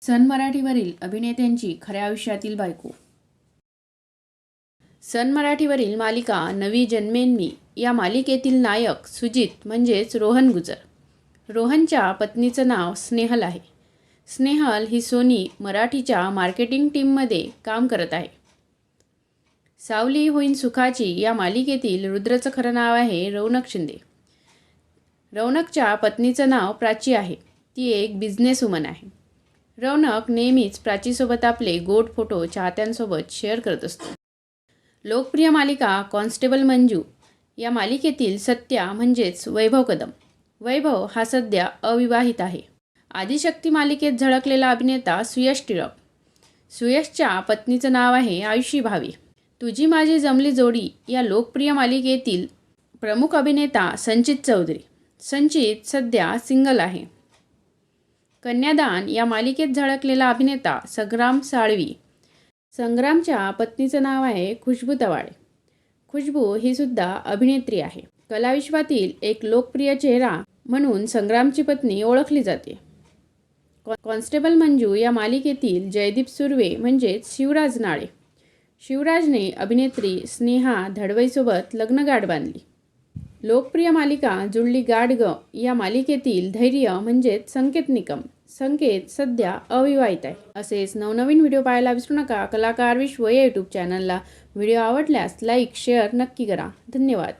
सन मराठीवरील अभिनेत्यांची खऱ्या आयुष्यातील बायको. सन मराठीवरील मालिका नवी जन्मेन्मी या मालिकेतील नायक सुजित म्हणजेच रोहन गुजर. रोहनच्या पत्नीचं नाव स्नेहल आहे. स्नेहल ही सोनी मराठीच्या मार्केटिंग टीममध्ये काम करत आहे. सावली होईन सुखाची या मालिकेतील रुद्रचं खरं नाव आहे रौनक शिंदे. रौनकच्या पत्नीचं नाव प्राची आहे. ती एक बिझनेस वुमन आहे. रौनक नेहमीच प्राचीसोबत आपले गोड फोटो चाहत्यांसोबत शेअर करत असतो. लोकप्रिय मालिका कॉन्स्टेबल मंजू. या मालिकेतील सत्या म्हणजेच वैभव कदम. वैभव हा सध्या अविवाहित आहे. आदिशक्ती मालिकेत झळकलेला अभिनेता सुयश टिळक. सुयशच्या पत्नीचं नाव आहे आयुषी भावे. तुझी माझी जमली जोडी या लोकप्रिय मालिकेतील प्रमुख अभिनेता संचित चौधरी. संचित सध्या सिंगल आहे. कन्यादान या मालिकेत झळकलेला अभिनेता संग्राम साळवी. संग्रामच्या पत्नीचं नाव आहे खुशबू तवाळे खुशबू ही सुद्धा अभिनेत्री आहे. कलाविश्वातील एक लोकप्रिय चेहरा म्हणून संग्रामची पत्नी ओळखली जाते. कॉन्स्टेबल मंजू या मालिकेतील जयदीप सुर्वे म्हणजेच शिवराज नाळे. शिवराजने अभिनेत्री स्नेहा धडवईसोबत लग्नगाठ बांधली. लोकप्रिय मालिका जुळली गाड ग. या मालिकेतील धैर्य म्हणजेच संकेत निकम. संकेत सध्या अविवाहित आहे. असेच नवनवीन व्हिडिओ पाहायला विसरू नका. कलाकार विश्व या यूट्यूब चॅनलला व्हिडिओ आवडल्यास लाईक शेअर नक्की करा. धन्यवाद.